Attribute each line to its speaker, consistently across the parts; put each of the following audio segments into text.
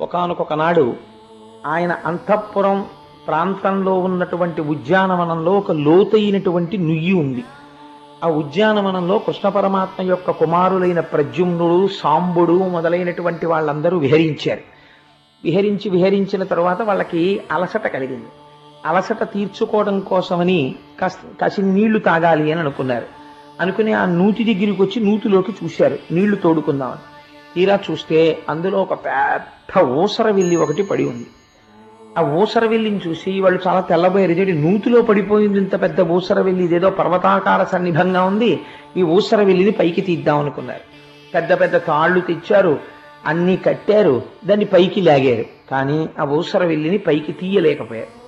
Speaker 1: ఒకానొక నాడు ఆయన అంతఃపురం ప్రాంతంలో ఉన్నటువంటి ఉద్యానవనంలో ఒక లోతైనటువంటి నుయ్యి ఉంది. ఆ ఉద్యానవనంలో కృష్ణ పరమాత్మ యొక్క కుమారులైన ప్రద్యుమ్నుడు సాంబుడు మొదలైనటువంటి వాళ్ళందరూ విహరించారు. విహరించి విహరించిన తర్వాత వాళ్ళకి అలసట కలిగింది. అలసట తీర్చుకోవడం కోసమని కసి నీళ్ళు తాగాలి అని అనుకున్నారు. అనుకుని ఆ నూతి దగ్గరికి వచ్చి నూతిలోకి చూశారు. నీళ్ళు తోడుకుందామని. తీరా చూస్తే అందులో ఒక పెద్ద ఊసరవిల్లి ఒకటి పడి ఉంది. ఆ ఊసరవిల్లిని చూసి వాళ్ళు చాలా తెల్లబోయారు ఇదేంటి నూతిలో పడిపోయింది ఇంత పెద్ద ఊసరవిల్లి ఇదేదో పర్వతాకార సన్నిభంగా ఉంది. ఈ ఊసర వెల్లిని పైకి తీద్దాం అనుకున్నారు. పెద్ద పెద్ద తాళ్ళు తెచ్చారు అన్నీ కట్టారు దాన్ని పైకి లాగారు. కానీ ఆ ఊసర వెల్లిని పైకి తీయలేకపోయారు.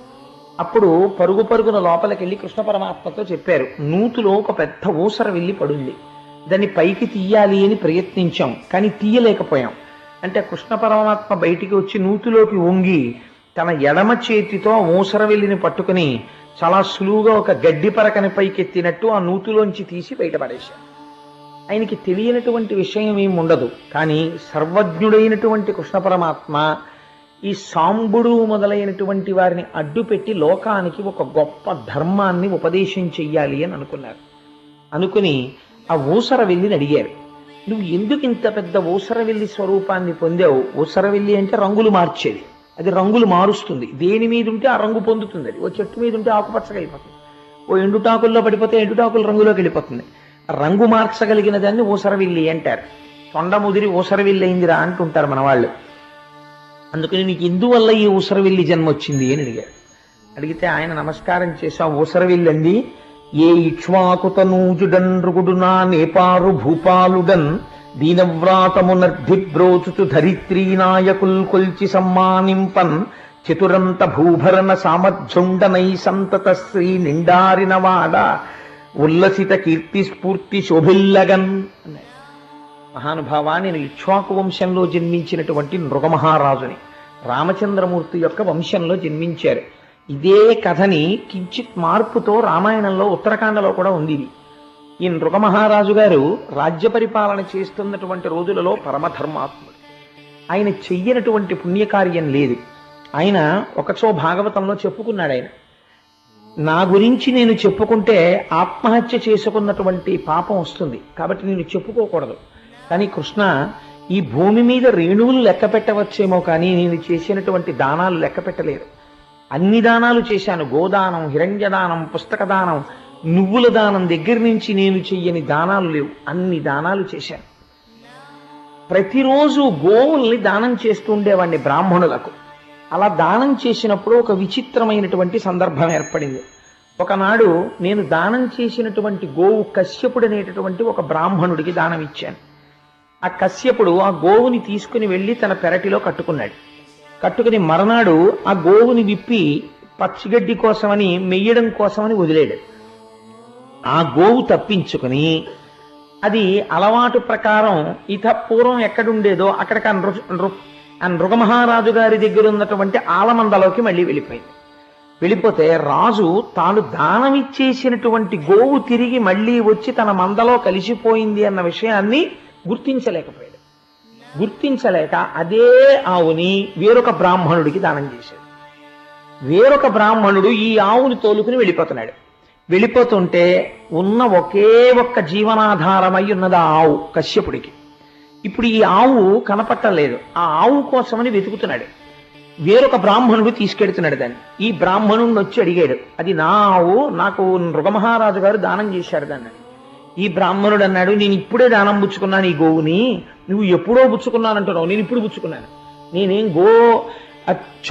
Speaker 1: అప్పుడు పరుగు పరుగున లోపలికెళ్ళి కృష్ణ పరమాత్మతో చెప్పారు నూతిలో ఒక పెద్ద ఊసర పడుంది. దాన్ని పైకి తీయాలి అని ప్రయత్నించాం కానీ తీయలేకపోయాం. అంటే కృష్ణ పరమాత్మ బయటికి వచ్చి నూతిలోకి వంగి తన ఎడమ చేతితో మూసర వెళ్ళిని పట్టుకుని చాలా సులువుగా ఒక గడ్డి పరకని పైకెత్తినట్టు ఆ నూతులోంచి తీసి బయటపడేశాడు. ఆయనకి తెలియనటువంటి విషయం ఏమి ఉండదు కానీ సర్వజ్ఞుడైనటువంటి కృష్ణ పరమాత్మ ఈ సాంబుడు మొదలైనటువంటి వారిని అడ్డుపెట్టి లోకానికి ఒక గొప్ప ధర్మాన్ని ఉపదేశం చెయ్యాలి అని అనుకున్నారు. అనుకుని ఆ ఊసరవెల్లిని అడిగారు. నువ్వు ఎందుకు ఇంత పెద్ద ఊసరవెల్లి స్వరూపాన్ని పొందావు? ఊసరవెల్లి అంటే రంగులు మార్చేది. అది రంగులు మారుస్తుంది. దేని మీద ఉంటే ఆ రంగు పొందుతుంది అది ఓ చెట్టు మీద ఉంటే ఆకుపచ్చగా అయిపోతుంది. ఓ ఎండుటాకుల్లో పడిపోతే ఎండుటాకుల రంగులోకి వెళ్ళిపోతుంది. రంగు మార్చగలిగిన దాన్ని ఊసరవిల్లి అంటారు. తొండ ముదిరి ఊసరవిల్లి అయిందిరా అంటుంటారు మన వాళ్ళు అందుకని నీకు ఎందువల్ల ఈ ఊసరవిల్లి జన్మ వచ్చింది అని అడిగారు. అడిగితే ఆయన నమస్కారం చేసి ఆ ఊసరవిల్లి అంది ఏ ఇక్ష్వాకుతనూజుడన్ రుగుడునా నేపారు భూపాలుడన్ దీనవ్రాతమునర్ధిబ్రోచుచు ధరిత్రీ నాయకుల్ కొల్చి సమ్మానింపన్ చతురంత భూభరణ సామర్థ్యుండనై సంతత శ్రీ నిండారినవాడ ఉల్లసిత కీర్తి స్ఫూర్తి శోభిల్లగన్. అన్నాడు మహానుభావా నేను ఇక్ష్వాకు వంశంలో జన్మించినటువంటి నృగమహారాజుని. రామచంద్రమూర్తి యొక్క వంశంలో జన్మించారు. ఇదే కథని కించిత్ మార్పుతో రామాయణంలో ఉత్తరకాండలో కూడా ఉంది ఇది. ఈ నృగమహారాజు గారు రాజ్య పరిపాలన చేస్తున్నటువంటి రోజులలో పరమధర్మాత్ముడు. ఆయన చెయ్యనటువంటి పుణ్యకార్యం లేదు. ఆయన ఒకచో భాగవతంలో చెప్పుకున్నాడు ఆయన. నా గురించి నేను చెప్పుకుంటే ఆత్మహత్య చేసుకున్నటువంటి పాపం వస్తుంది. కాబట్టి నేను చెప్పుకోకూడదు. కానీ కృష్ణ ఈ భూమి మీద రేణువులు లెక్క పెట్టవచ్చేమో కానీ నేను చేసినటువంటి దానాలు లెక్క పెట్టలేరు అన్ని దానాలు చేశాను. గోదానం హిరణ్యదానం పుస్తక దానం నువ్వుల దానం దగ్గర నుంచి నేను చెయ్యని దానాలు లేవు. అన్ని దానాలు చేశాను. ప్రతిరోజు గోవుల్ని దానం చేస్తుండేవాడిని బ్రాహ్మణులకు. అలా దానం చేసినప్పుడు ఒక విచిత్రమైనటువంటి సందర్భం ఏర్పడింది. ఒకనాడు నేను దానం చేసినటువంటి గోవు కశ్యపుడు అనేటటువంటి ఒక బ్రాహ్మణుడికి దానం ఇచ్చాను. ఆ కశ్యపుడు ఆ గోవుని తీసుకుని వెళ్ళి తన పెరటిలో కట్టుకున్నాడు. కట్టుకుని మరనాడు ఆ గోవుని విప్పి పచ్చిగడ్డి కోసమని మెయ్యడం కోసమని వదిలేడు. ఆ గోవు తప్పించుకుని అది అలవాటు ప్రకారం ఇత పూర్వం ఎక్కడుండేదో అక్కడికి ఆ నృ ఆ నృగమహారాజు గారి దగ్గర ఉన్నటువంటి ఆలమందలోకి మళ్ళీ వెళ్ళిపోయింది. వెళ్ళిపోతే రాజు తాను దానం ఇచ్చేసినటువంటి గోవు తిరిగి మళ్ళీ వచ్చి తన మందలో కలిసిపోయింది అన్న విషయాన్ని గుర్తించలేకపోయింది గుర్తించలేక అదే ఆవుని వేరొక బ్రాహ్మణుడికి దానం చేశాడు. వేరొక బ్రాహ్మణుడు ఈ ఆవుని తోలుకుని వెళ్ళిపోతున్నాడు. వెళ్ళిపోతుంటే ఉన్న ఒకే ఒక్క జీవనాధారమై ఉన్నది ఆ ఆవు కశ్యపుడికి. ఇప్పుడు ఈ ఆవు కనపట్టలేదు. ఆ ఆవు కోసమని వెతుకుతున్నాడు. వేరొక బ్రాహ్మణుడు తీసుకెడుతున్నాడు దాన్ని. ఈ బ్రాహ్మణుడిని వచ్చి అడిగాడు అది నా ఆవు నాకు నృగమహారాజు గారు దానం చేశాడు దాన్ని. ఈ బ్రాహ్మణుడు అన్నాడు నేను ఇప్పుడే దానం పుచ్చుకున్నాను ఈ గోవుని. నువ్వు ఎప్పుడో పుచ్చుకున్నానంటున్నావు. నేను ఇప్పుడు పుచ్చుకున్నాను. నేనేం గో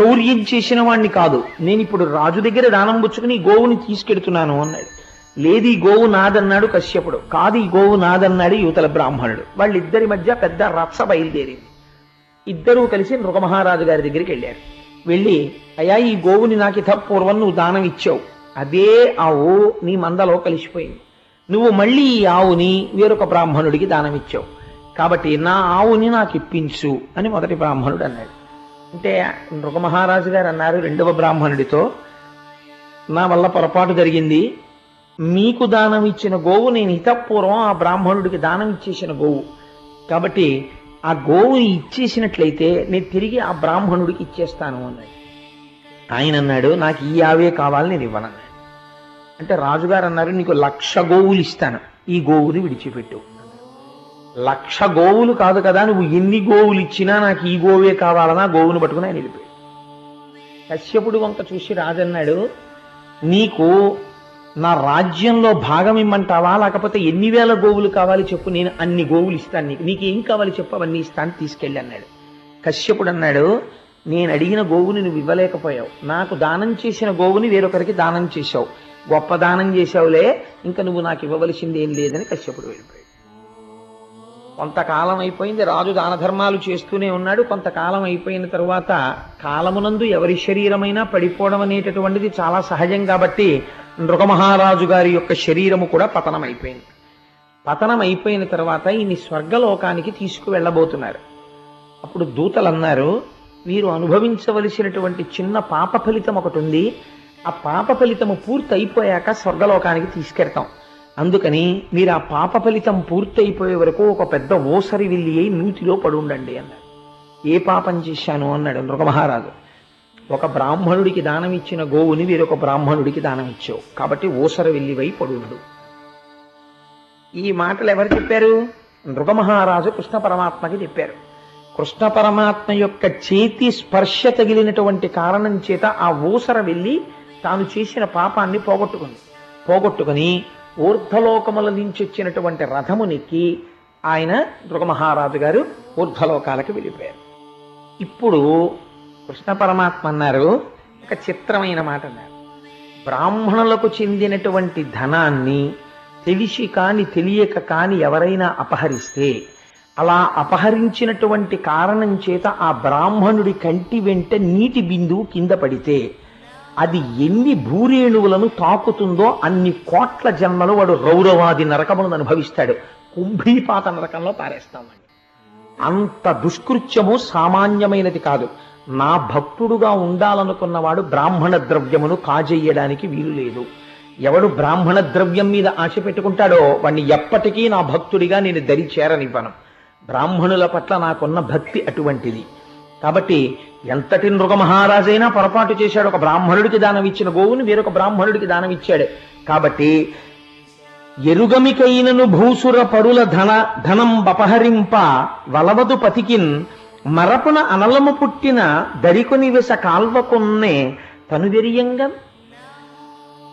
Speaker 1: చౌర్యం చేసిన వాడిని కాదు. నేను ఇప్పుడు రాజు దగ్గర దానం పుచ్చుకుని గోవుని తీసుకెడుతున్నాను అన్నాడు. లేదు ఈ గోవు నాదన్నాడు కశ్యపుడు. కాదు ఈ గోవు నాదన్నాడు యువతల బ్రాహ్మణుడు. వాళ్ళిద్దరి మధ్య పెద్ద రచ్చ బయలుదేరింది. ఇద్దరూ కలిసి నృగమహారాజు గారి దగ్గరికి వెళ్ళారు. వెళ్ళి అయ్యా ఈ గోవుని నాకు ఇత పూర్వం నువ్వు దానం ఇచ్చావు. అదే ఆవు నీ మందలో కలిసిపోయింది. నువ్వు మళ్ళీ ఈ ఆవుని వేరొక బ్రాహ్మణుడికి దానం ఇచ్చావు. కాబట్టి నా ఆవుని నాకు ఇప్పించు అని మొదటి బ్రాహ్మణుడు అన్నాడు. అంటే నృగమహారాజు గారు అన్నారు రెండవ బ్రాహ్మణుడితో నా వల్ల పొరపాటు జరిగింది. మీకు దానం ఇచ్చిన గోవు నేను హితపూర్వం ఆ బ్రాహ్మణుడికి దానం ఇచ్చేసిన గోవు. కాబట్టి ఆ గోవుని ఇచ్చేసినట్లయితే నేను తిరిగి ఆ బ్రాహ్మణుడికి ఇచ్చేస్తాను అన్నాడు. ఆయన అన్నాడు నాకు ఈ ఆవే కావాలి నేను ఇవ్వనన్నాడు. అంటే రాజుగారు అన్నారు నీకు లక్ష గోవులు ఇస్తాను. ఈ గోవుని విడిచిపెట్టు. లక్ష గోవులు కాదు కదా నువ్వు ఎన్ని గోవులు ఇచ్చినా నాకు ఈ గోవే కావాలన్నా గోవును పట్టుకుని ఆయన వెళ్ళిపోయాడు. కశ్యపుడు వంక చూసి రాజన్నాడు నీకు నా రాజ్యంలో భాగం ఇమ్మంటావా? లేకపోతే ఎన్ని వేల గోవులు కావాలి చెప్పు నేను అన్ని గోవులు ఇస్తాను నీకు. నీకు ఏం కావాలి చెప్పు అవన్నీ ఇస్తాను తీసుకెళ్ళి అన్నాడు. కశ్యపుడు అన్నాడు నేను అడిగిన గోవుని నువ్వు ఇవ్వలేకపోయావు. నాకు దానం చేసిన గోవుని వేరొకరికి దానం చేశావు. గొప్ప దానం చేశావులే ఇంకా నువ్వు నాకు ఇవ్వవలసింది ఏం లేదని కశ్యపుడు వెళ్ళిపోయాడు. కొంతకాలం అయిపోయింది. రాజు దాన ధర్మాలు చేస్తూనే ఉన్నాడు. కొంతకాలం అయిపోయిన తరువాత కాలమునందు ఎవరి శరీరమైనా పడిపోవడం అనేటటువంటిది చాలా సహజం కాబట్టి నృగమహారాజు గారి యొక్క శరీరము కూడా పతనం అయిపోయింది పతనం అయిపోయిన తర్వాత ఈయన్ని స్వర్గలోకానికి తీసుకువెళ్ళబోతున్నారు. అప్పుడు దూతలు అన్నారు వీరు అనుభవించవలసినటువంటి చిన్న పాప ఫలితం ఒకటి ఉంది. ఆ పాప ఫలితము పూర్తి అయిపోయాక స్వర్గలోకానికి తీసుకెళ్తాం. అందుకని మీరు ఆ పాప ఫలితం పూర్తి అయిపోయే వరకు ఒక పెద్ద ఓసరి విల్లి అయి నూతిలో పడి ఉండండి అన్నాడు. ఏ పాపం చేశాను? అన్నాడు నృగమహారాజు ఒక బ్రాహ్మణుడికి దానం ఇచ్చిన గోవుని వీరొక బ్రాహ్మణుడికి దానం ఇచ్చావు. కాబట్టి ఓసర వెల్లివై పడుండు ఈ మాటలు ఎవరు చెప్పారు? నృగమహారాజు కృష్ణ పరమాత్మకి చెప్పారు. కృష్ణ పరమాత్మ యొక్క చేతి స్పర్శ తగిలినటువంటి కారణం చేత ఆ ఓసర వెళ్ళి తాను చేసిన పాపాన్ని పోగొట్టుకుంది. పోగొట్టుకుని ఊర్ధ్వలోకముల నుంచి వచ్చినటువంటి రథమునికి ఆయన మహారాజు గారు ఊర్ధ్వలోకాలకు వెళ్ళిపోయారు. ఇప్పుడు కృష్ణ పరమాత్మ అన్నారు ఒక చిత్రమైన మాట అన్నారు. బ్రాహ్మణులకు చెందినటువంటి ధనాన్ని తెలిసి కాని తెలియక కాని ఎవరైనా అపహరిస్తే అలా అపహరించినటువంటి కారణం చేత ఆ బ్రాహ్మణుడి కంటి వెంట నీటి బిందువు కింద పడితే అది ఎన్ని భూరేణువులను తాకుతుందో అన్ని కోట్ల జన్మలు వాడు రౌరవాది నరకములను అనుభవిస్తాడు. కుంభీపాత నరకంలో పారేస్తామండి. అంత దుష్కృత్యము సామాన్యమైనది కాదు. నా భక్తుడుగా ఉండాలనుకున్నవాడు బ్రాహ్మణ ద్రవ్యమును కాజేయడానికి వీలు లేదు. ఎవడు బ్రాహ్మణ ద్రవ్యం మీద ఆశ పెట్టుకుంటాడో వాణ్ణి ఎప్పటికీ నా భక్తుడిగా నేను దరి చేరనివ్వను బ్రాహ్మణుల పట్ల నాకున్న భక్తి అటువంటిది. కాబట్టి ఎంతటి నృగమహారాజైనా పొరపాటు చేశాడు. ఒక బ్రాహ్మణుడికి దానం ఇచ్చిన గోవుని వేరొక బ్రాహ్మణుడికి దానం ఇచ్చాడు. కాబట్టి ఎరుగమికైనను భూసుర పరుల ధన ధనం బపహరింప వలవదు పతికిన్ మరపున అనలము పుట్టిన దరికొని విస కాల్వకొన్నే తనువెరియంగా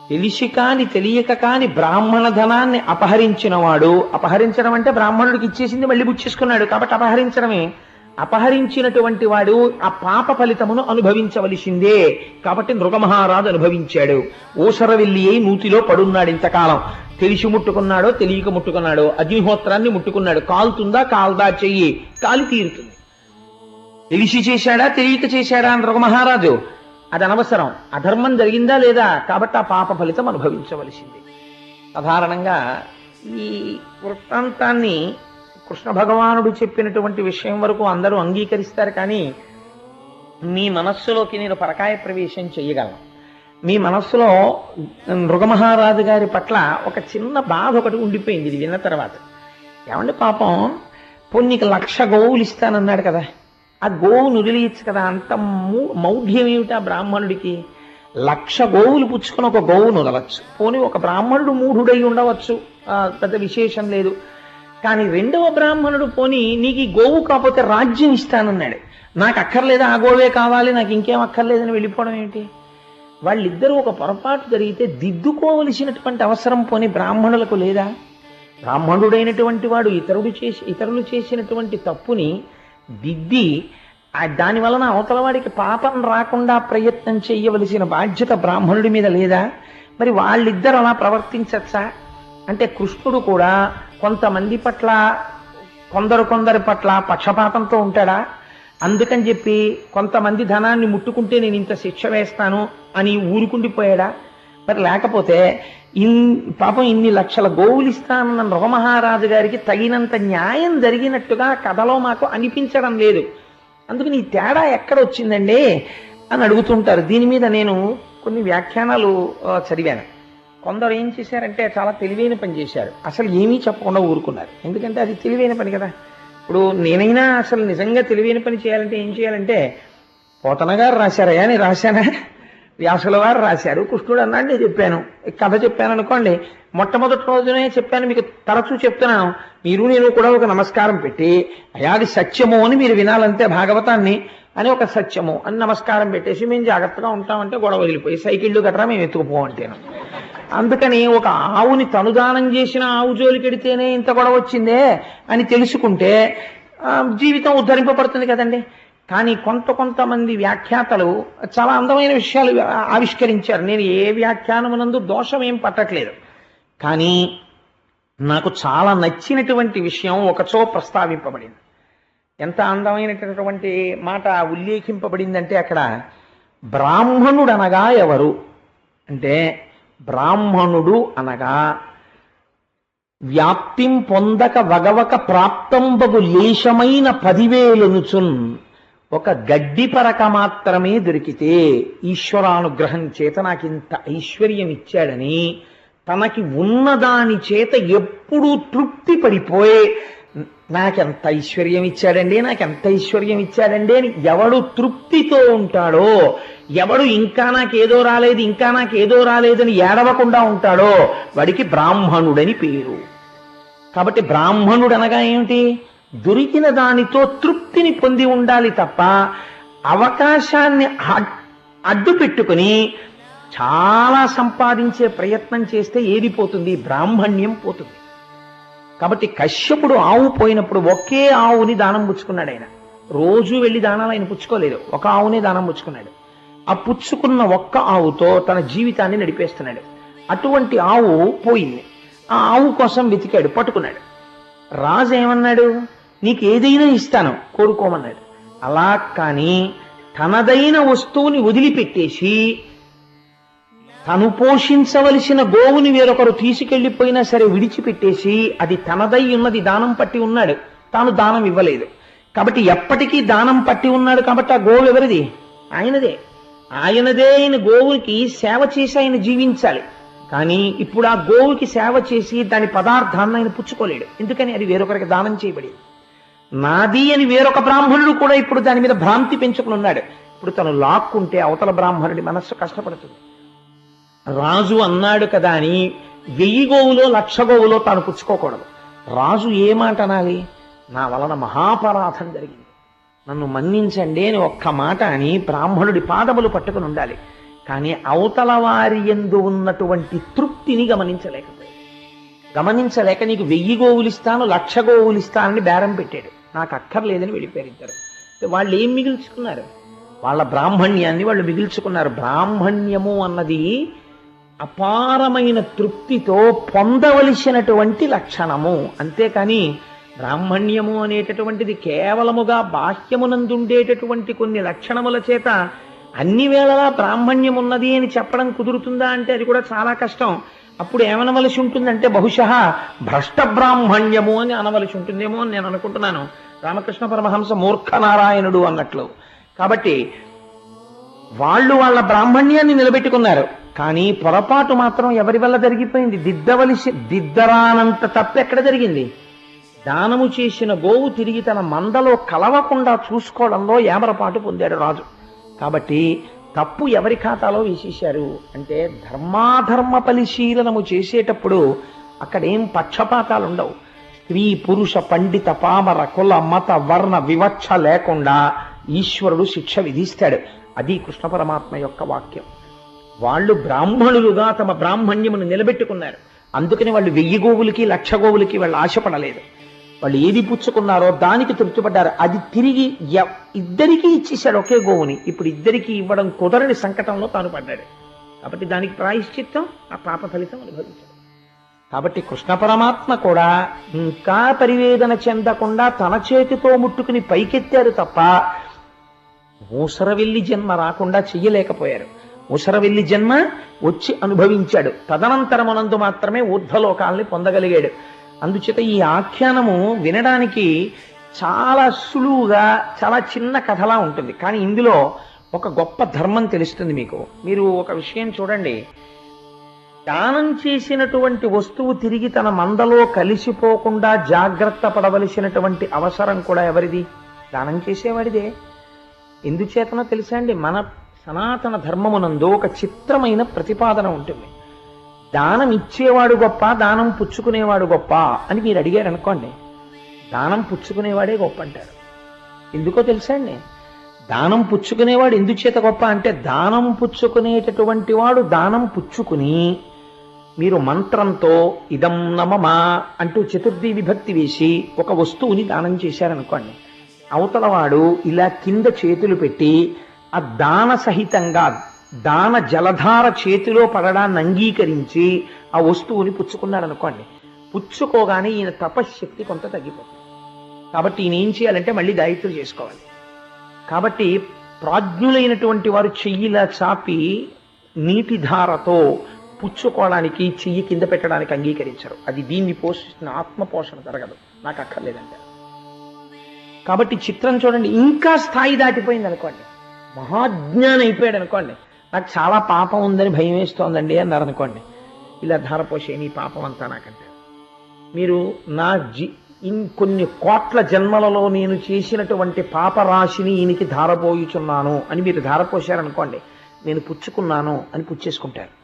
Speaker 1: తెలిసి కాని తెలియక కాని బ్రాహ్మణ ధనాన్ని అపహరించినవాడు. అపహరించడం అంటే బ్రాహ్మణుడికి ఇచ్చేసింది మళ్ళీ బుచ్చేసుకున్నాడు. కాబట్టి అపహరించడమే. అపహరించినటువంటి వాడు ఆ పాప ఫలితమును అనుభవించవలసిందే. కాబట్టి నృగమహారాజు అనుభవించాడు. ఊసరవెల్లి అయి నూతిలో పడున్నాడు ఇంతకాలం. తెలిసి ముట్టుకున్నాడో తెలియక ముట్టుకున్నాడో అగ్నిహోత్రాన్ని ముట్టుకున్నాడు. కాలుతుందా కాల్దా చెయ్యి కాలి తీరుతుంది. తెలిసి చేశాడా తెలియక చేశాడా నృగమహారాజు అది అనవసరం. అధర్మం జరిగిందా లేదా? కాబట్టి ఆ పాప ఫలితం అనుభవించవలసింది. సాధారణంగా ఈ వృత్తాంతాన్ని కృష్ణ భగవానుడు చెప్పినటువంటి విషయం వరకు అందరూ అంగీకరిస్తారు కానీ మీ మనస్సులోకి నేను పరకాయ ప్రవేశం చేయగలను మీ మనస్సులో నృగమహారాజు గారి పట్ల ఒక చిన్న బాధ ఒకటి ఉండిపోయింది ఇది విన్న తర్వాత. ఏమండి పాపం? పొన్నికి లక్ష గోవులు ఇస్తానన్నాడు కదా. ఆ గోవును వదిలియచ్చు కదా. అంత మూ- మౌఢ్యం ఏమిటి ఆ బ్రాహ్మణుడికి? లక్ష గోవులు పుచ్చుకుని ఒక గోవును వదలచ్చు. పోనీ ఒక బ్రాహ్మణుడు మూఢుడై ఉండవచ్చు. పెద్ద విశేషం లేదు. కానీ రెండవ బ్రాహ్మణుడు పోని నీకు ఈ గోవు కాకపోతే రాజ్యం ఇస్తానన్నాడు. నాకు అక్కర్లేదు? ఆ గోవే కావాలి. నాకు ఇంకేం అక్కర్లేదని వెళ్ళిపోవడం ఏంటి? వాళ్ళిద్దరూ ఒక పొరపాటు జరిగితే దిద్దుకోవలసినటువంటి అవసరం పోని బ్రాహ్మణులకు లేదా? బ్రాహ్మణుడైనటువంటి వాడు ఇతరుడు చేసి ఇతరులు చేసినటువంటి తప్పుని దిద్ది దాని వలన అవతలవాడికి పాపం రాకుండా ప్రయత్నం చేయవలసిన బాధ్యత బ్రాహ్మణుడి మీద లేదా? మరి వాళ్ళిద్దరు అలా ప్రవర్తించచ్చా? అంటే కృష్ణుడు కూడా కొంతమంది పట్ల కొందరు కొందరి పట్ల పక్షపాతంతో ఉంటాడా? అందుకని చెప్పి కొంతమంది ధనాన్ని ముట్టుకుంటే నేను ఇంత శిక్ష వేస్తాను అని ఊరుకుండిపోయాడా? మరి లేకపోతే ఇన్ పాపం ఇన్ని లక్షల గోవులు ఇస్తానన్న నృగమహారాజు గారికి తగినంత న్యాయం జరిగినట్టుగా కథలో మాకు అనిపించడం లేదు. అందుకని ఈ తేడా ఎక్కడ వచ్చిందండి అని అడుగుతుంటారు. దీని మీద నేను కొన్ని వ్యాఖ్యానాలు చదివాను. కొందరు ఏం చేశారంటే చాలా తెలివైన పని చేశారు. అసలు ఏమీ చెప్పకుండా ఊరుకున్నారు. ఎందుకంటే అది తెలివైన పని కదా. ఇప్పుడు నేనైనా అసలు నిజంగా తెలివైన పని చేయాలంటే ఏం చేయాలంటే పోతన గారు రాశారయ్యా నేను రాశానా? వ్యాసుల వారు రాశారు. కృష్ణుడు అన్నాడు నేను చెప్పాను. కథ చెప్పాను అనుకోండి మొట్టమొదటి రోజునే చెప్పాను మీకు తరచూ చెప్తున్నాను. మీరు నేను కూడా ఒక నమస్కారం పెట్టి అయ్యా అది సత్యము అని మీరు వినాలంతే భాగవతాన్ని అని ఒక సత్యము అని నమస్కారం పెట్టేసి మేము జాగ్రత్తగా ఉంటామంటే గొడవ వదిలిపోయి సైకిళ్ళు గట్రా మేము ఎత్తుకుపోవంటేను అందుకని ఒక ఆవుని తనుదానం చేసిన ఆవు జోలికెడితేనే ఇంత గొడవ వచ్చిందే అని తెలుసుకుంటే జీవితం ఉద్ధరింపబడుతుంది కదండి. కానీ కొంత కొంతమంది వ్యాఖ్యాతలు చాలా అందమైన విషయాలు ఆవిష్కరించారు. నేను ఏ వ్యాఖ్యానమునందు దోషం ఏం పట్టట్లేదు. కానీ నాకు చాలా నచ్చినటువంటి విషయం ఒకచో ప్రస్తావింపబడింది. ఎంత అందమైనటువంటి మాట ఉల్లేఖింపబడిందంటే అక్కడ బ్రాహ్మణుడు అనగా ఎవరు? అంటే బ్రాహ్మణుడు అనగా వ్యాప్తిం పొందక వగవక ప్రాప్తంబగు లేశమైన పదివేలునుచున్ ఒక గడ్డి పరక మాత్రమే దొరికితే ఈశ్వరానుగ్రహం చేత నాకింత ఐశ్వర్యం ఇచ్చాడని తనకి ఉన్నదాని చేత ఎప్పుడూ తృప్తి పడిపోయి నాకెంత ఐశ్వర్యం ఇచ్చాడండి నాకెంత ఐశ్వర్యం ఇచ్చాడండి అని ఎవడు తృప్తితో ఉంటాడో ఎవడు ఇంకా నాకేదో రాలేదు ఇంకా నాకేదో రాలేదని ఏడవకుండా ఉంటాడో వాడికి బ్రాహ్మణుడని పేరు. కాబట్టి బ్రాహ్మణుడు అనగా ఏమిటి? దొరికిన దానితో తృప్తిని పొంది ఉండాలి తప్ప అవకాశాన్ని అడ్డు పెట్టుకుని చాలా సంపాదించే ప్రయత్నం చేస్తే ఏది పోతుంది? బ్రాహ్మణ్యం పోతుంది. కాబట్టి కశ్యపుడు ఆవు పోయినప్పుడు ఒకే ఆవుని దానం పుచ్చుకున్నాడు ఆయన. రోజు వెళ్ళి దానాలు ఆయన పుచ్చుకోలేదు. ఒక ఆవునే దానం పుచ్చుకున్నాడు. ఆ పుచ్చుకున్న ఒక్క ఆవుతో తన జీవితాన్ని నడిపేస్తున్నాడు. అటువంటి ఆవు పోయింది. ఆ ఆవు కోసం వెతికాడు పట్టుకున్నాడు. రాజు ఏమన్నాడు? నీకు ఏదైనా ఇస్తాను కోరుకోమన్నాడు. అలా కానీ తనదైన వస్తువుని వదిలిపెట్టేసి తను పోషించవలసిన గోవుని వేరొకరు తీసుకెళ్ళిపోయినా సరే విడిచిపెట్టేసి అది తనదై ఉన్నది దానం పట్టి ఉన్నాడు. తాను దానం ఇవ్వలేదు. కాబట్టి ఎప్పటికీ దానం పట్టి ఉన్నాడు కాబట్టి ఆ గోవు ఎవరిది? ఆయనదే. ఆయనదే ఆయన గోవుకి సేవ చేసి ఆయన జీవించాలి. కానీ ఇప్పుడు ఆ గోవుకి సేవ చేసి దాని పదార్థాన్ని ఆయన పుచ్చుకోలేడు. ఎందుకని? అది వేరొకరికి దానం చేయబడింది నాది అని వేరొక బ్రాహ్మణుడు కూడా ఇప్పుడు దాని మీద భ్రాంతి పెంచుకుని ఉన్నాడు. ఇప్పుడు తను లాక్కుంటే అవతల బ్రాహ్మణుడి మనస్సు కష్టపడుతుంది. రాజు అన్నాడు కదా అని వెయ్యి గోవులో లక్ష గోవులో తాను పుచ్చుకోకూడదు. రాజు ఏ మాట అనాలి? నా వలన మహాపరాధం జరిగింది. నన్ను మన్నించండి అని ఒక్క మాట అని బ్రాహ్మణుడి పాదములు పట్టుకుని ఉండాలి. కానీ అవతల వారి ఎందు ఉన్నటువంటి తృప్తిని గమనించలేకపోయాడు గమనించలేక నీకు వెయ్యి గోవులు ఇస్తాను లక్ష గోవులు ఇస్తానని బేరం పెట్టాడు. నాకు అక్కర్లేదని వెళ్ళిపోయారు ఇద్దరు వాళ్ళు ఏం మిగిల్చుకున్నారు? వాళ్ళ బ్రాహ్మణ్యాన్ని వాళ్ళు మిగిల్చుకున్నారు. బ్రాహ్మణ్యము అన్నది అపారమైన తృప్తితో పొందవలసినటువంటి లక్షణము. అంతేకాని బ్రాహ్మణ్యము అనేటటువంటిది కేవలముగా బాహ్యమునందుండేటటువంటి కొన్ని లక్షణముల చేత అన్ని వేళలా బ్రాహ్మణ్యం ఉన్నది అని చెప్పడం కుదురుతుందా అంటే అది కూడా చాలా కష్టం. అప్పుడు ఏమనవలసి ఉంటుందంటే బహుశ భ్రష్ట బ్రాహ్మణ్యము అని అనవలసి ఉంటుందేమో అని నేను అనుకుంటున్నాను. రామకృష్ణ పరమహంస మూర్ఖ నారాయణుడు అన్నట్లు. కాబట్టి వాళ్ళు వాళ్ళ బ్రాహ్మణ్యాన్ని నిలబెట్టుకున్నారు. కానీ పొరపాటు మాత్రం ఎవరి వల్ల జరిగిపోయింది? దిద్దవలసి దిద్దరానంత తప్పు ఎక్కడ జరిగింది? దానము చేసిన గోవు తిరిగి తన మందలో కలవకుండా చూసుకోవడంలో ఏమరపాటు పొందాడు రాజు. కాబట్టి తప్పు ఎవరి ఖాతాలో వేసేశారు? అంటే ధర్మాధర్మ పరిశీలనము చేసేటప్పుడు అక్కడేం పక్షపాతాలు ఉండవు స్త్రీ పురుష పండిత పామర కుల మత వర్ణ వివక్ష లేకుండా ఈశ్వరుడు శిక్ష విధిస్తాడు. అది కృష్ణ పరమాత్మ యొక్క వాక్యం. వాళ్ళు బ్రాహ్మణులుగా తమ బ్రాహ్మణ్యమును నిలబెట్టుకున్నారు. అందుకని వాళ్ళు వెయ్యి గోవులకి లక్ష గోవులకి వాళ్ళు ఆశపడలేదు. వాళ్ళు ఏది పుచ్చుకున్నారో దానికి తృప్తిపడ్డారు. అది తిరిగి ఎ- ఇద్దరికీ ఇచ్చేశాడు ఒకే గోవుని. ఇప్పుడు ఇద్దరికీ ఇవ్వడం కుదరని సంకటంలో తాను పడ్డాడు. కాబట్టి దానికి ప్రాయశ్చిత్తం ఆ పాప ఫలితం అనుభవించాడు. కాబట్టి కృష్ణ పరమాత్మ కూడా ఇంకా పరివేదన చెందకుండా తన చేతితో ముట్టుకుని పైకెత్తారు తప్ప ఊసరవెల్లి జన్మ రాకుండా చెయ్యలేకపోయారు. ఉసరవెల్లి జన్మ వచ్చి అనుభవించాడు. తదనంతరమునందు మాత్రమే ఊర్ధ్వలోకాల్ని పొందగలిగాడు. అందుచేత ఈ ఆఖ్యానము వినడానికి చాలా సులువుగా చాలా చిన్న కథలా ఉంటుంది. కానీ ఇందులో ఒక గొప్ప ధర్మం తెలుస్తుంది మీకు. మీరు ఒక విషయం చూడండి. దానం చేసినటువంటి వస్తువు తిరిగి తన మందలో కలిసిపోకుండా జాగ్రత్త పడవలసినటువంటి అవసరం కూడా ఎవరిది? దానం చేసేవాడిదే. ఎందుచేతనో తెలుసా అండి? మన సనాతన ధర్మమునందు ఒక చిత్రమైన ప్రతిపాదన ఉంటుంది. దానం ఇచ్చేవాడు గొప్ప దానం పుచ్చుకునేవాడు గొప్ప అని మీరు అడిగారు అనుకోండి దానం పుచ్చుకునేవాడే గొప్ప అంటారు. ఎందుకో తెలుసా అండి? దానం పుచ్చుకునేవాడు ఎందుచేత గొప్ప అంటే దానం పుచ్చుకునేటటువంటి వాడు దానం పుచ్చుకుని మీరు మంత్రంతో ఇదం నమమా అంటూ చతుర్థి విభక్తి వేసి ఒక వస్తువుని దానం చేశారనుకోండి అవతలవాడు ఇలా కింద చేతులు పెట్టి ఆ దాన సహితంగా దాన జలధార చేతిలో పడడాన్ని అంగీకరించి ఆ వస్తువుని పుచ్చుకున్నాడు అనుకోండి పుచ్చుకోగానే ఈయన తపశ్శక్తి కొంత తగ్గిపోతుంది. కాబట్టి ఈయన ఏం చేయాలంటే మళ్ళీ గాయత్రి చేసుకోవాలి. కాబట్టి ప్రాజ్ఞులైనటువంటి వారు చెయ్యిలా చాపి నీటి ధారతో పుచ్చుకోవడానికి చెయ్యి కింద పెట్టడానికి అంగీకరించరు. అది దీన్ని పోషిస్తున్న ఆత్మ పోషణ జరగదు. నాకు అక్కర్లేదంటే కాబట్టి చిత్రం చూడండి ఇంకా స్థాయి దాటిపోయింది అనుకోండి మహాజ్ఞానం అయిపోయాడు అనుకోండి నాకు చాలా పాపం ఉందని భయం వేస్తోందండి అన్నారు అనుకోండి ఇలా ధారపోసే నీ పాపం అంతా నాకంటే. మీరు నా జీ ఇంకొన్ని కోట్ల జన్మలలో నేను చేసినటువంటి పాపరాశిని ఈయనకి ధారపోయుచున్నాను అని మీరు ధారపోశారనుకోండి నేను పుచ్చుకున్నాను అని పుచ్చేసుకుంటారు.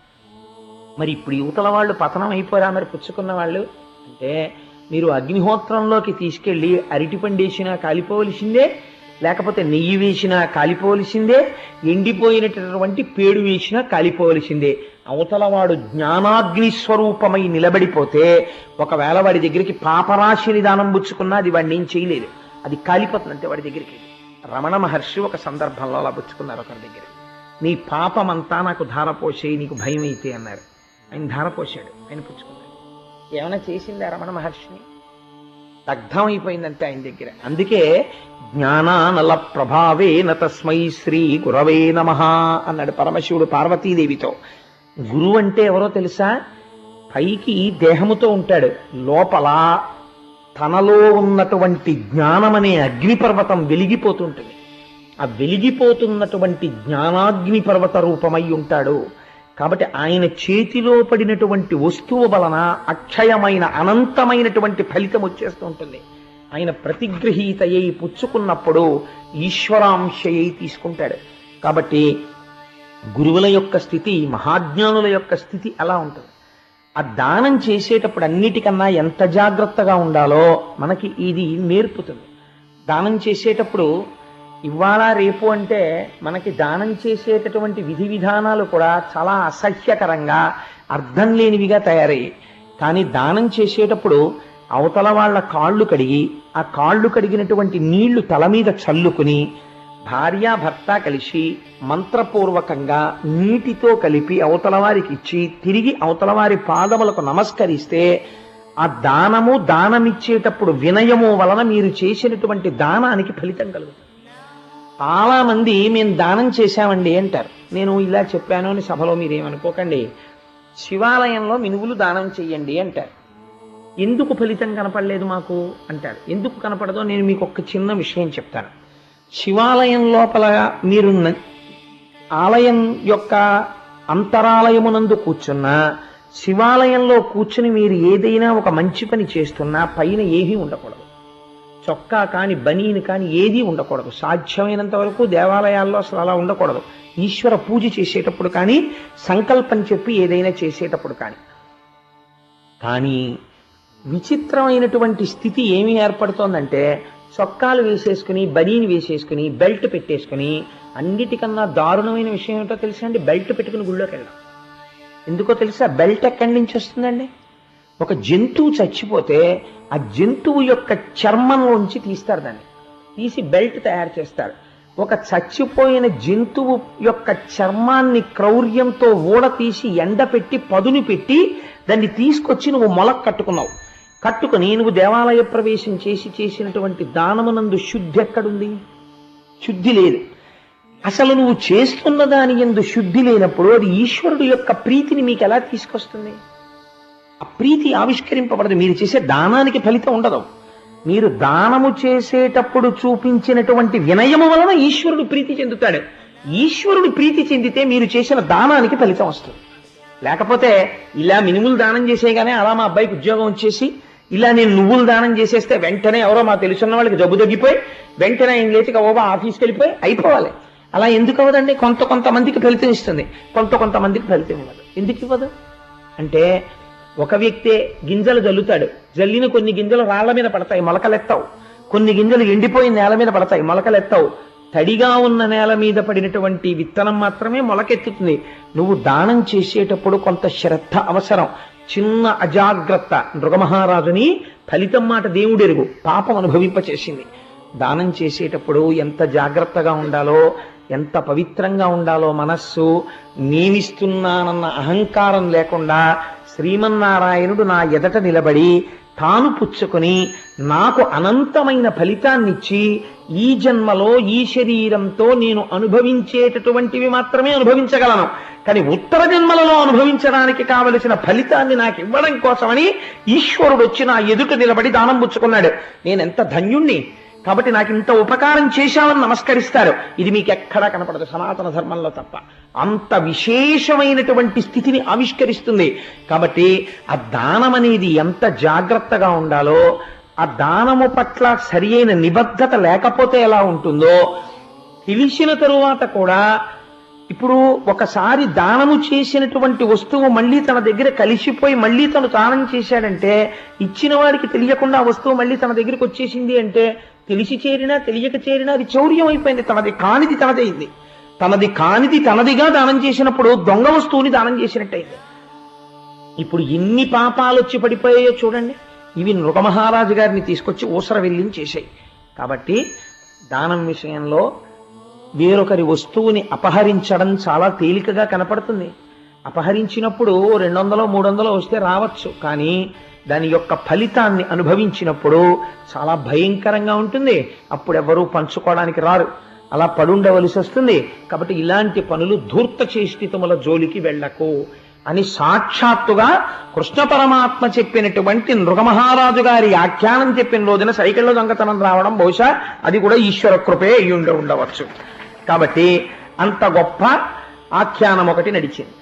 Speaker 1: మరి ఇప్పుడు యువతల వాళ్ళు పతనం అయిపోరా మరి పుచ్చుకున్న వాళ్ళు? అంటే మీరు అగ్నిహోత్రంలోకి తీసుకెళ్ళి అరటిపండేసినా కాలిపోవలసిందే లేకపోతే నెయ్యి వేసినా కాలిపోవలసిందే ఎండిపోయినటువంటి పేడు వేసినా కాలిపోవలసిందే. అవతలవాడు జ్ఞానాగ్ని స్వరూపమై నిలబడిపోతే ఒకవేళ వాడి దగ్గరికి పాపరాశిని దానం పుచ్చుకున్నా అది వాడిని ఏం చేయలేదు. అది కాలిపోతుందంటే వాడి దగ్గరికి. రమణ మహర్షి ఒక సందర్భంలో అలా పుచ్చుకున్నారు ఒకరి దగ్గర నీ పాపమంతా నాకు ధారపోసేయి నీకు భయం అయితే అన్నారు. ఆయన ధారపోసాడు ఆయన పుచ్చుకున్నాడు ఏమైనా చేసిందా రమణ మహర్షిని? దగ్ధం అయిపోయిందంటే ఆయన దగ్గర. అందుకే జ్ఞానానల ప్రభావే తస్మై శ్రీ గురవే నమ అన్నాడు పరమశివుడు పార్వతీదేవితో. గురువు అంటే ఎవరో తెలుసా? పైకి దేహముతో ఉంటాడు. లోపల తనలో ఉన్నటువంటి జ్ఞానమనే అగ్నిపర్వతం వెలిగిపోతుంటుంది. ఆ వెలిగిపోతున్నటువంటి జ్ఞానాగ్ని పర్వత రూపమై ఉంటాడు. కాబట్టి ఆయన చేతిలో పడినటువంటి వస్తువు వలన అక్షయమైన అనంతమైనటువంటి ఫలితం వచ్చేస్తూ ఉంటుంది. ఆయన ప్రతిగ్రహీతయ్యి పుచ్చుకున్నప్పుడు ఈశ్వరాంశయ్యి తీసుకుంటాడు. కాబట్టి గురువుల యొక్క స్థితి మహాజ్ఞానుల యొక్క స్థితి అలా ఉంటుంది? ఆ దానం చేసేటప్పుడు అన్నిటికన్నా ఎంత జాగ్రత్తగా ఉండాలో మనకి ఇది నేర్పుతుంది. దానం చేసేటప్పుడు ఇవాళ రేపు అంటే మనకి దానం చేసేటటువంటి విధి విధానాలు కూడా చాలా అసహ్యకరంగా అర్థం లేనివిగా తయారయ్యాయి కానీ దానం చేసేటప్పుడు అవతల వాళ్ళ కాళ్ళు కడిగి ఆ కాళ్ళు కడిగినటువంటి నీళ్ళు తల మీద చల్లుకుని భార్యాభర్త కలిసి మంత్రపూర్వకంగా నీటితో కలిపి అవతల వారికి ఇచ్చి తిరిగి అవతల వారి పాదములకు నమస్కరిస్తే ఆ దానము దానమిచ్చేటప్పుడు వినయము వలన మీరు చేసినటువంటి దానానికి ఫలితం కలుగుతుంది. చాలా మంది మేము దానం చేశామండి అంటారు. నేను ఇలా చెప్పాను అని సభలో మీరేమనుకోకండి. శివాలయంలో మినువులు దానం చెయ్యండి అంటారు. ఎందుకు ఫలితం కనపడలేదు మాకు? అంటారు. ఎందుకు కనపడదో నేను మీకు ఒక చిన్న విషయం చెప్తాను. శివాలయం లోపల మీరు ఆలయం యొక్క అంతరాలయమునందు కూర్చున్నా శివాలయంలో కూర్చుని మీరు ఏదైనా ఒక మంచి పని చేస్తున్నా పైన ఏమీ ఉండకూడదు. చొక్కా కానీ బనీని కానీ ఏదీ ఉండకూడదు. సాధ్యమైనంత వరకు దేవాలయాల్లో అసలు అలా ఉండకూడదు. ఈశ్వర పూజ చేసేటప్పుడు కానీ సంకల్పం చెప్పి ఏదైనా చేసేటప్పుడు కానీ. కానీ విచిత్రమైనటువంటి స్థితి ఏమి ఏర్పడుతోందంటే చొక్కాలు వేసేసుకుని బనీని వేసేసుకుని బెల్ట్ పెట్టేసుకుని అన్నిటికన్నా దారుణమైన విషయం ఏంటో తెలుసా అండి? బెల్ట్ పెట్టుకుని గుళ్ళోకి వెళ్ళాం ఎందుకో తెలుసా? బెల్ట్ ఎక్కడి నుంచి వస్తుందండి? ఒక జంతువు చచ్చిపోతే ఆ జంతువు యొక్క చర్మంలోంచి తీస్తారు దాన్ని. తీసి బెల్ట్ తయారు చేస్తారు. ఒక చచ్చిపోయిన జంతువు యొక్క చర్మాన్ని క్రౌర్యంతో ఊడ తీసి ఎండపెట్టి పదును పెట్టి దాన్ని తీసుకొచ్చి నువ్వు మొలక కట్టుకున్నావు. కట్టుకుని నువ్వు దేవాలయ ప్రవేశం చేసి చేసినటువంటి దానమునందు శుద్ధి ఎక్కడుంది? శుద్ధి లేదు. అసలు నువ్వు చేస్తున్న దాని ఎందు శుద్ధి లేనప్పుడు అది ఈశ్వరుడు యొక్క ప్రీతిని మీకు ఎలా తీసుకొస్తుంది? ప్రీతి ఆవిష్కరింపబడదు. మీరు చేసే దానానికి ఫలితం ఉండదు. మీరు దానము చేసేటప్పుడు చూపించినటువంటి వినయము వలన ఈశ్వరుడు ప్రీతి చెందుతాడు. ఈశ్వరుడు ప్రీతి చెందితే మీరు చేసిన దానానికి ఫలితం వస్తుంది. లేకపోతే ఇలా మినుములు దానం చేసేయగానే అలా మా అబ్బాయికి ఉద్యోగం వచ్చేసి ఇలా నేను నువ్వులు దానం చేసేస్తే వెంటనే ఎవరో మా తెలుసున్న వాళ్ళకి జబ్బు తగ్గిపోయి వెంటనే ఆయన లేచి ఓబా ఆఫీస్కి వెళ్ళిపోయి అయిపోవాలి. అలా ఎందుకు అవ్వదండి? కొంత కొంతమందికి ఫలితం ఇస్తుంది. కొంత కొంతమందికి ఫలితం ఇవ్వదు. ఎందుకు ఇవ్వదు? అంటే ఒక వ్యక్తే గింజలు జల్లుతాడు. జల్లిన కొన్ని గింజలు రాళ్ళ మీద పడతాయి మొలకలెత్తావు. కొన్ని గింజలు ఎండిపోయిన నేల మీద పడతాయి మొలకలెత్తావు. తడిగా ఉన్న నేల మీద పడినటువంటి విత్తనం మాత్రమే మొలకెత్తుతుంది. నువ్వు దానం చేసేటప్పుడు కొంత శ్రద్ధ అవసరం. చిన్న అజాగ్రత్త. నృగమహారాజుని ఫలితం మాట దేవుడెరుగు. పాపం అనుభవింపచేసింది. దానం చేసేటప్పుడు ఎంత జాగ్రత్తగా ఉండాలో ఎంత పవిత్రంగా ఉండాలో మనస్సు నేనిస్తున్నానన్న అహంకారం లేకుండా శ్రీమన్నారాయణుడు నా ఎదట నిలబడి తాను పుచ్చుకొని నాకు అనంతమైన ఫలితాన్నిచ్చి ఈ జన్మలో ఈ శరీరంతో నేను అనుభవించేటటువంటివి మాత్రమే అనుభవించగలను. కానీ ఉత్తర జన్మలలో అనుభవించడానికి కావలసిన ఫలితాన్ని నాకు ఇవ్వడం కోసమని ఈశ్వరుడు వచ్చి నా ఎదుట నిలబడి దానం పుచ్చుకున్నాడు. నేనెంత ధన్యుణ్ణి? కాబట్టి నాకు ఇంత ఉపకారం చేశామని నమస్కరిస్తారు. ఇది మీకు ఎక్కడా కనపడదు. సనాతన ధర్మంలో తప్ప. అంత విశేషమైనటువంటి స్థితిని ఆవిష్కరిస్తుంది. కాబట్టి ఆ దానం అనేది ఎంత జాగ్రత్తగా ఉండాలో ఆ దానము పట్ల సరి అయిన నిబద్ధత లేకపోతే ఎలా ఉంటుందో తెలిసిన తరువాత కూడా ఇప్పుడు ఒకసారి దానము చేసినటువంటి వస్తువు మళ్ళీ తన దగ్గర కలిసిపోయి మళ్ళీ తను దానం చేశాడంటే ఇచ్చిన వాడికి తెలియకుండా ఆ వస్తువు మళ్ళీ తన దగ్గరికి వచ్చేసింది అంటే తెలిసి చేరినా తెలియక చేరినా అది చౌర్యం అయిపోయింది తనది కానిది తనదైంది తనది కానిది తనదిగా దానం చేసినప్పుడు దొంగ వస్తువుని దానం చేసినట్టయింది. ఇప్పుడు ఎన్ని పాపాలు వచ్చి పడిపోయాయో చూడండి. ఇవి నృగమహారాజు గారిని తీసుకొచ్చి ఊసర వెళ్ళిని చేశాయి. కాబట్టి దానం విషయంలో వేరొకరి వస్తువుని అపహరించడం చాలా తేలికగా కనపడుతుంది. అపహరించినప్పుడు రెండు వందలో మూడు వందలో వస్తే రావచ్చు. కానీ దాని యొక్క ఫలితాన్ని అనుభవించినప్పుడు చాలా భయంకరంగా ఉంటుంది. అప్పుడు ఎవరూ పంచుకోవడానికి రారు. అలా పడుండవలసి వస్తుంది. కాబట్టి ఇలాంటి పనులు ధూర్త చేష్టితముల జోలికి వెళ్ళకు అని సాక్షాత్తుగా కృష్ణ పరమాత్మ చెప్పినటువంటి నృగమహారాజు గారి ఆఖ్యానం చెప్పిన రోజున సైకిల్లో దొంగతనం రావడం బహుశా అది కూడా ఈశ్వర కృపే అయ్యుండ ఉండ ఉండవచ్చు కాబట్టి అంత గొప్ప ఆఖ్యానం ఒకటి నడిచింది.